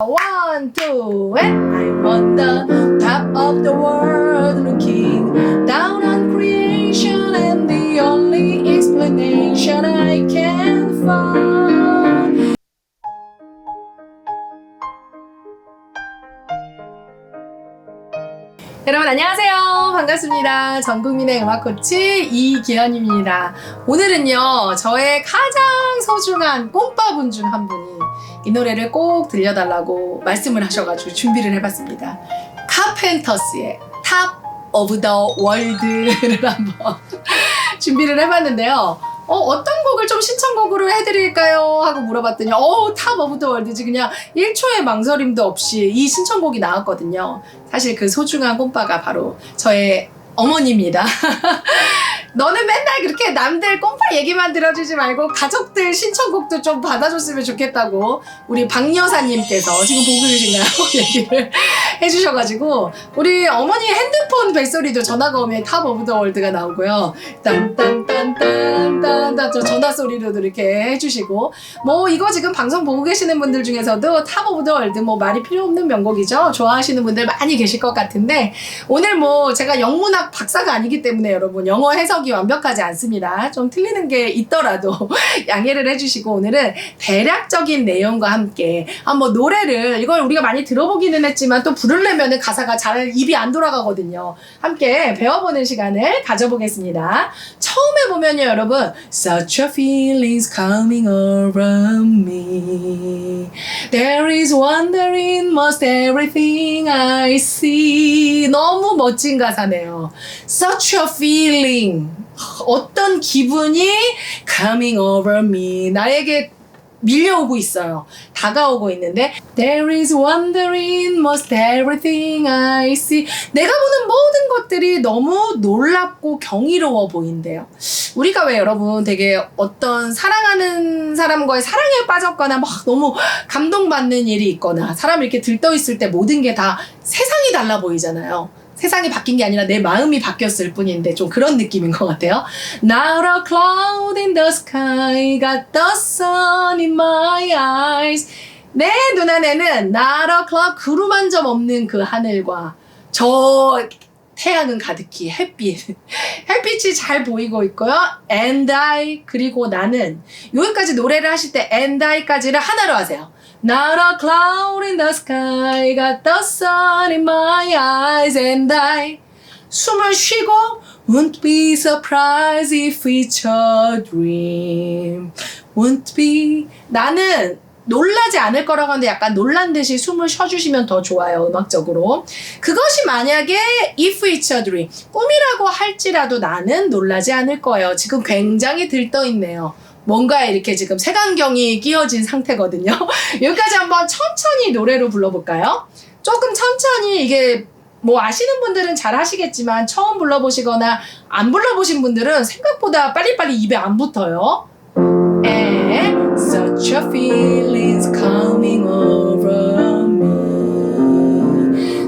One, two, and I'm on the top of the world looking down on creation, and the only explanation I can find. 여러분 안녕하세요. 반갑습니다. 전 국민의 음악 코치 이기현입니다. 오늘은요, 저의 가장 소중한 꽃바분 중 한 분이 이 노래를 꼭 들려달라고 말씀을 하셔가지고 준비를 해봤습니다. 카펜터스의 탑 오브 더 월드를 한번 준비를 해봤는데요. 어, 어떤 곡을 좀 신청곡으로 해드릴까요? 하고 물어봤더니, 어, 탑 오브 더 월드지. 그냥 1초의 망설임도 없이 이 신청곡이 나왔거든요. 사실 그 소중한 꽃바가 바로 저의 어머니입니다. 너는 맨날 그렇게 남들 꼼파 얘기만 들어주지 말고 가족들 신청곡도 좀 받아줬으면 좋겠다고 우리 박 여사님께서 지금 보고 계신가요? 얘기를 해주셔가지고 우리 어머니 핸드폰 벨소리도 전화가 오면 탑 오브 더 월드가 나오고요. 딴딴딴딴딴딴 저 전화 소리로도 이렇게 해주시고 뭐 이거 지금 방송 보고 계시는 분들 중에서도 탑 오브 더 월드 뭐 말이 필요 없는 명곡이죠. 좋아하시는 분들 많이 계실 것 같은데 오늘 뭐 제가 영문학 박사가 아니기 때문에 여러분 영어 해석이 완벽하지 않습니다. 좀 틀리는 게 있더라도 양해를 해주시고 오늘은 대략적인 내용과 함께 한번 노래를 이걸 우리가 많이 들어보기는 했지만 또 부 르려면 가사가 잘 입이 안 돌아가거든요. 함께 배워보는 시간을 가져보겠습니다. 처음에 보면요 여러분 Such a feeling's coming over me There is wonder in most everything I see 너무 멋진 가사네요 Such a feeling 어떤 기분이 coming over me 나에게 밀려오고 있어요. 다가오고 있는데 There is wonder in most everything I see. 내가 보는 모든 것들이 너무 놀랍고 경이로워 보인대요. 우리가 왜 여러분 되게 어떤 사랑하는 사람과의 사랑에 빠졌거나 막 너무 감동받는 일이 있거나 사람이 이렇게 들떠 있을 때 모든 게 다 세상이 달라 보이잖아요. 세상이 바뀐 게 아니라 내 마음이 바뀌었을 뿐인데 좀 그런 느낌인 것 같아요. Not a cloud in the sky, got the sun in my eyes. 내 눈안에는 not a cloud, 구름 한 점 없는 그 하늘과 저 태양은 가득히 햇빛. 햇빛이 잘 보이고 있고요. And I, 그리고 나는. 여기까지 노래를 하실 때 and I까지를 하나로 하세요. Not a cloud in the sky, got the sun in my eyes, and I 숨을 쉬고 won't be surprised if it's a dream. won't be 나는 놀라지 않을 거라고 하는데 약간 놀란 듯이 숨을 쉬어주시면 더 좋아요 음악적으로 그것이 만약에 if it's a dream 꿈이라고 할지라도 나는 놀라지 않을 거예요 지금 굉장히 들떠있네요 뭔가 이렇게 지금 색안경이 끼어진 상태거든요. 여기까지 한번 천천히 노래로 불러볼까요? 조금 천천히 이게 뭐 아시는 분들은 잘 하시겠지만 처음 불러보시거나 안 불러보신 분들은 생각보다 빨리빨리 입에 안 붙어요. And such a feeling's coming over me.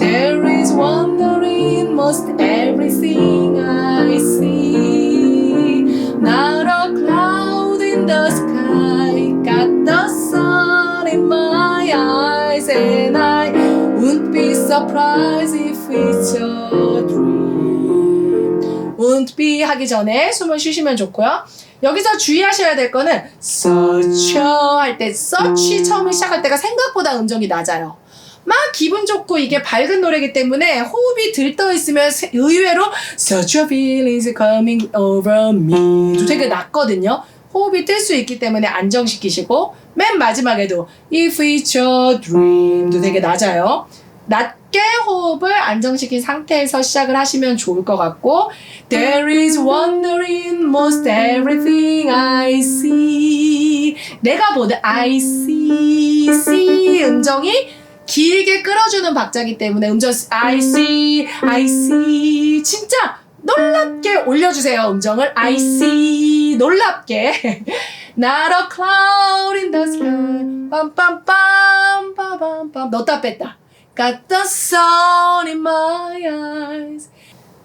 There is wonder in most everything I see. In the sky, got the sun in my eyes, and I wouldn't be surprised if it's a dream. won't be 하기 전에 숨을 쉬시면 좋고요. 여기서 주의하셔야 될 거는 such 할때 such 처음에 시작할 때가 생각보다 음정이 낮아요. 막 기분 좋고 이게 밝은 노래기 때문에 호흡이 들떠 있으면 세- 의외로 such a feeling's coming over me 되게 낮거든요. 호흡이 뜰 수 있기 때문에 안정시키시고 맨 마지막에도 if it's a dream도 되게 낮아요. 낮게 호흡을 안정시킨 상태에서 시작을 하시면 좋을 것 같고 There is wonder in most everything I see. 내가 보는 I see see 음정이 길게 끌어주는 박자기 때문에 음정 I see I see. 진짜 놀랍게 올려주세요 음정을. I see 놀랍게 Not a cloud in the sky 빰빰빰 빠밤빰 넣었다 뺐다 Got the sun in my eyes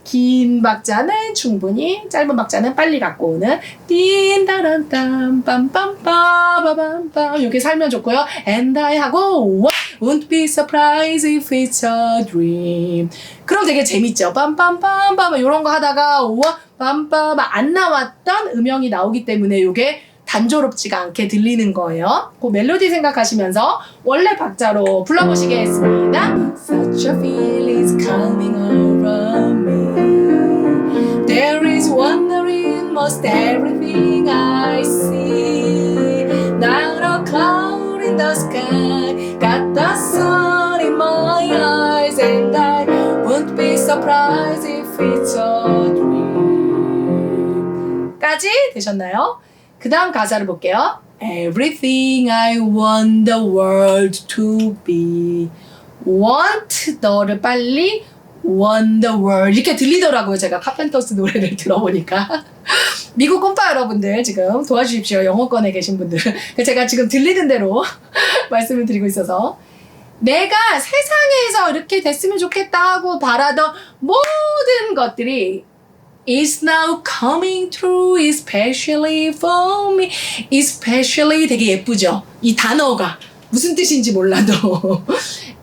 긴 박자는 충분히 짧은 박자는 빨리 갖고 오는 띵다란땀 빰빰빠바밤빰 이렇게 살면 좋고요. And I 하고 Won't be surprised if it's a dream 그럼 되게 재밌죠. 빰빰빰빰 이런 거 하다가 와 빰빰 안 나왔던 음영이 나오기 때문에 이게 단조롭지가 않게 들리는 거예요. 그 멜로디 생각하시면서 원래 박자로 불러보시겠습니다. Such a feeling is coming over me. There is wonder in most everything I see. Not a cloud in the sky, got the sun in my eyes, and I won't be surprised if it's a dream. 까지 되셨나요? 그 다음 가사를 볼게요. Everything I want the world to be. want 너를 빨리 want the world 이렇게 들리더라고요. 제가 카펜터스 노래를 들어보니까. 미국 꼼파 여러분들 지금 도와주십시오. 영어권에 계신 분들. 제가 지금 들리는 대로 말씀을 드리고 있어서 내가 세상에서 이렇게 됐으면 좋겠다 하고 바라던 모든 것들이 is now coming true, especially for me. especially 되게 예쁘죠? 이 단어가 무슨 뜻인지 몰라도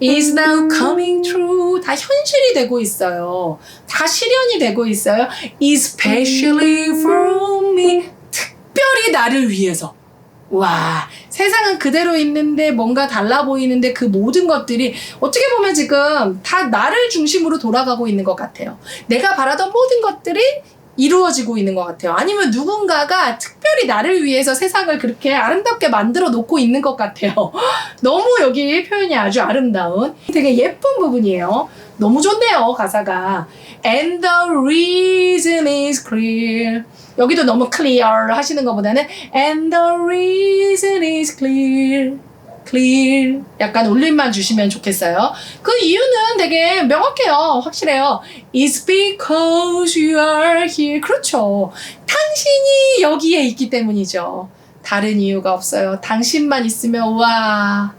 is now coming true 다 현실이 되고 있어요. 다 실현이 되고 있어요. especially for me 특별히 나를 위해서. 와, 세상은 그대로 있는데 뭔가 달라 보이는데 그 모든 것들이 어떻게 보면 지금 다 나를 중심으로 돌아가고 있는 것 같아요. 내가 바라던 모든 것들이 이루어지고 있는 것 같아요. 아니면 누군가가 특별히 나를 위해서 세상을 그렇게 아름답게 만들어 놓고 있는 것 같아요. 너무 여기 표현이 아주 아름다운 되게 예쁜 부분이에요. 너무 좋네요, 가사가. And the reason is clear. 여기도 너무 clear 하시는 것보다는 And the reason is clear. clear. 약간 울림만 주시면 좋겠어요. 그 이유는 되게 명확해요. 확실해요. It's because you are here. 그렇죠. 당신이 여기에 있기 때문이죠. 다른 이유가 없어요. 당신만 있으면 와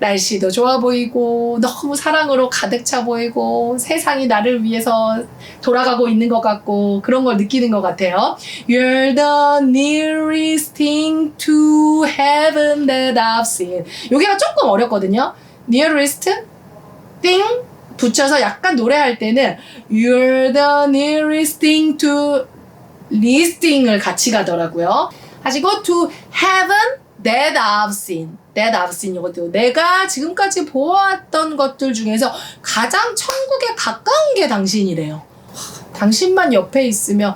날씨도 좋아 보이고 너무 사랑으로 가득 차 보이고 세상이 나를 위해서 돌아가고 있는 것 같고 그런 걸 느끼는 것 같아요. You're the nearest thing to heaven that I've seen. 여기가 조금 어렵거든요. Nearest thing 붙여서 약간 노래할 때는 You're the nearest thing to listing을 같이 가더라고요. 하시고 to heaven that I've seen. that I've seen 이것도 내가 지금까지 보았던 것들 중에서 가장 천국에 가까운 게 당신이래요. 와, 당신만 옆에 있으면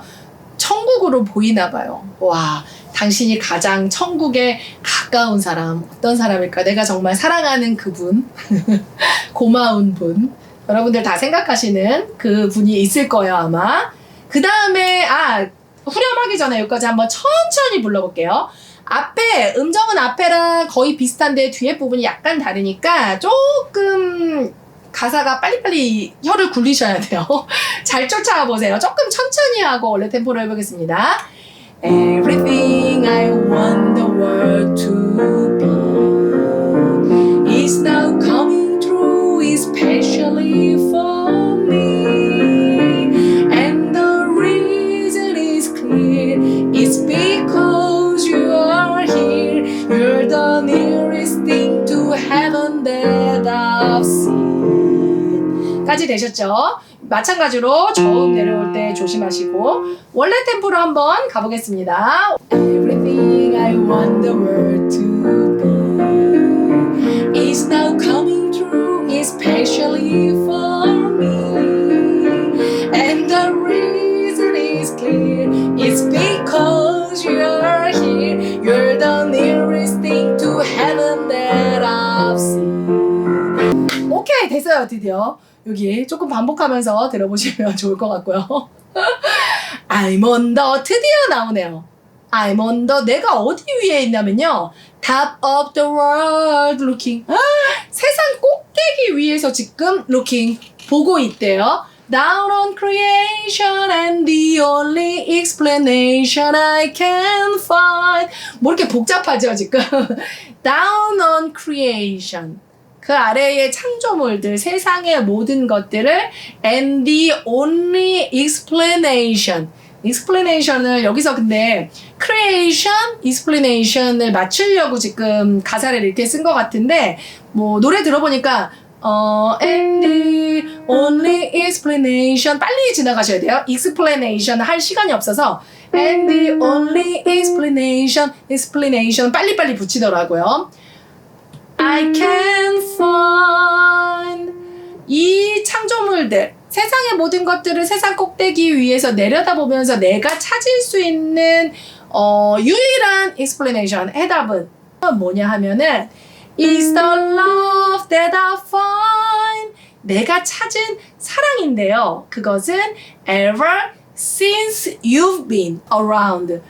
천국으로 보이나 봐요. 와, 당신이 가장 천국에 가까운 사람 어떤 사람일까? 내가 정말 사랑하는 그분, 고마운 분. 여러분들 다 생각하시는 그 분이 있을 거예요 아마. 그 다음에 아 후렴하기 전에 여기까지 한번 천천히 불러볼게요. 앞에 음정은 앞에랑 거의 비슷한데 뒤에 부분이 약간 다르니까 조금 가사가 빨리빨리 혀를 굴리셔야 돼요. 잘 쫓아와 보세요. 조금 천천히 하고 원래 템포를 해보겠습니다. Everything I want 까지 되셨죠? 마찬가지로 저음 내려올 때 조심하시고 원래 템포로 한번 가보겠습니다. Everything I want the world to 여기 조금 반복하면서 들어보시면 좋을 것 같고요. I'm on the 드디어 나오네요. I'm on the 내가 어디 위에 있냐면요. Top of the world looking. 아, 세상 꼭대기 위에서 지금 looking 보고 있대요. Down on creation and the only explanation I can find. 뭐 이렇게 복잡하죠 지금. Down on creation. 그 아래의 창조물들, 세상의 모든 것들을 and the only explanation. explanation을 여기서 근데 creation, explanation을 맞추려고 지금 가사를 이렇게 쓴 것 같은데 뭐 노래 들어보니까 어 and the only explanation 빨리 지나가셔야 돼요. explanation 할 시간이 없어서 and the only explanation explanation 빨리빨리 붙이더라고요. I can find 이 창조물들 세상의 모든 것들을 세상 꼭대기 위에서 내려다보면서 내가 찾을 수 있는 어, 유일한 explanation 해답은 뭐냐 하면은 is the love that I find 내가 찾은 사랑인데요. 그것은 ever since you've been around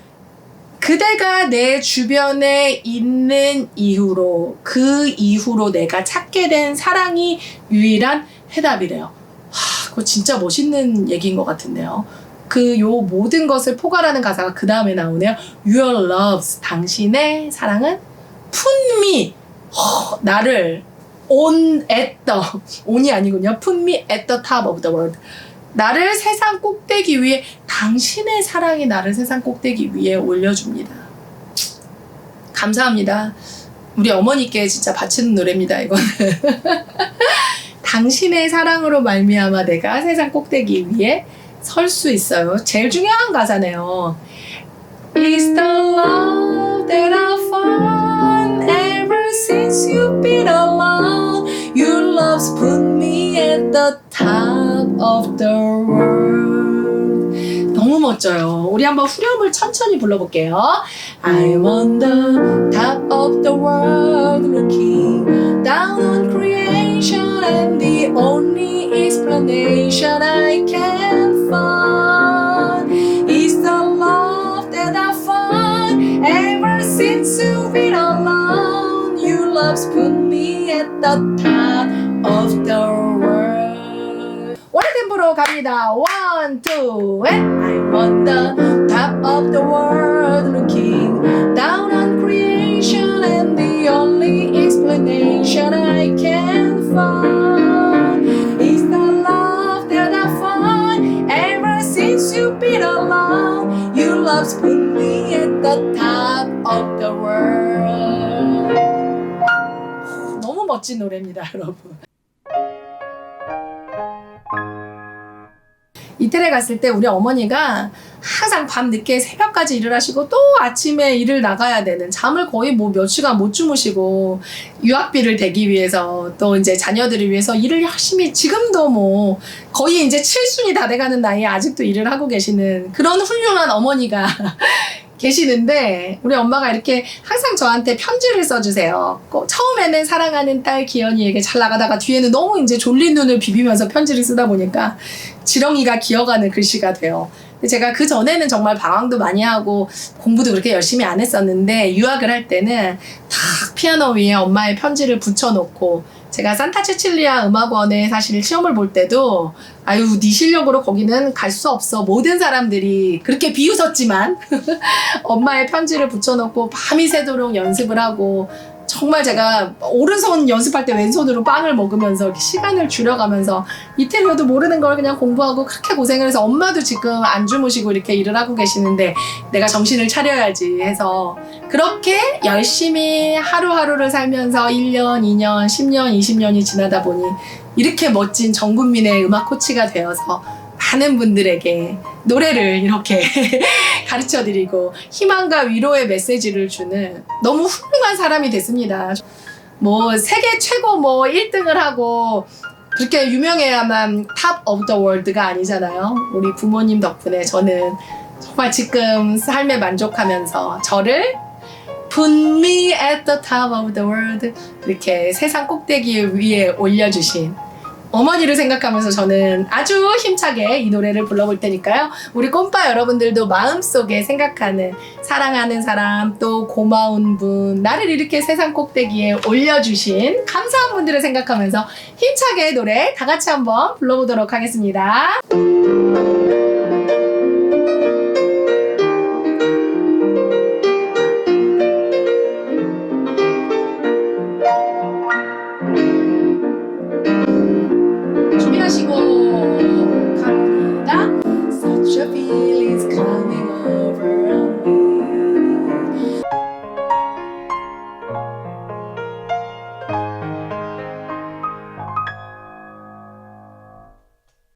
그대가 내 주변에 있는 이후로 그 이후로 내가 찾게 된 사랑이 유일한 해답이래요. 하, 그거 진짜 멋있는 얘기인 것 같은데요. 그 요 모든 것을 포괄하는 가사가 그 다음에 나오네요. Your loves 당신의 사랑은 푼미 나를 on at the on이 아니군요. 푼미 at the top of the world. 나를 세상 꼭대기 위에 당신의 사랑이 나를 세상 꼭대기 위에 올려줍니다. 감사합니다. 우리 어머니께 진짜 바치는 노래입니다. 이거는 당신의 사랑으로 말미암아 내가 세상 꼭대기 위에 설 수 있어요. 제일 중요한 가사네요. It's the love that I found ever since you've been alone. Your love's put me at the top of the world. 너무 멋져요. 우리 한번 후렴을 천천히 불러볼게요. I'm on the top of the world looking down on creation 원래 템포로 갑니다. One, two, and I'm on the top of the world looking down on creation and the only explanation I can find is the love that I find ever since you've been alone. Your love's put me at the top of the world. 너무 멋진 노래입니다, 여러분. 이태리 갔을 때 우리 어머니가 항상 밤 늦게 새벽까지 일을 하시고 또 아침에 일을 나가야 되는 잠을 거의 뭐 몇 시간 못 주무시고 유학비를 대기 위해서 또 이제 자녀들을 위해서 일을 열심히 지금도 뭐 거의 이제 칠순이 다 돼가는 나이에 아직도 일을 하고 계시는 그런 훌륭한 어머니가 계시는데 우리 엄마가 이렇게 항상 저한테 편지를 써주세요. 꼭 처음에는 사랑하는 딸 기현이에게 잘 나가다가 뒤에는 너무 이제 졸린 눈을 비비면서 편지를 쓰다 보니까 지렁이가 기어가는 글씨가 돼요. 제가 그 전에는 정말 방황도 많이 하고 공부도 그렇게 열심히 안 했었는데 유학을 할 때는 탁 피아노 위에 엄마의 편지를 붙여놓고 제가 산타 체칠리아 음악원에 사실 시험을 볼 때도 아유 네 실력으로 거기는 갈 수 없어. 모든 사람들이 그렇게 비웃었지만 엄마의 편지를 붙여놓고 밤이 새도록 연습을 하고 정말 제가 오른손 연습할 때 왼손으로 빵을 먹으면서 시간을 줄여가면서 이태리어도 모르는 걸 그냥 공부하고 그렇게 고생을 해서 엄마도 지금 안 주무시고 이렇게 일을 하고 계시는데 내가 정신을 차려야지 해서 그렇게 열심히 하루하루를 살면서 1년, 2년, 10년, 20년이 지나다 보니 이렇게 멋진 전 국민의 음악 코치가 되어서 많은 분들에게 노래를 이렇게 가르쳐 드리고 희망과 위로의 메시지를 주는 너무 훌륭한 사람이 됐습니다. 뭐 세계 최고 뭐 1등을 하고 그렇게 유명해야만 탑 오브 더 월드가 아니잖아요. 우리 부모님 덕분에 저는 정말 지금 삶에 만족하면서 저를 Put me at the top of the world 이렇게 세상 꼭대기 위에 올려주신 어머니를 생각하면서 저는 아주 힘차게 이 노래를 불러볼 테니까요. 우리 꼼빠 여러분들도 마음속에 생각하는 사랑하는 사람 또 고마운 분 나를 이렇게 세상 꼭대기에 올려주신 감사한 분들을 생각하면서 힘차게 노래 다 같이 한번 불러보도록 하겠습니다.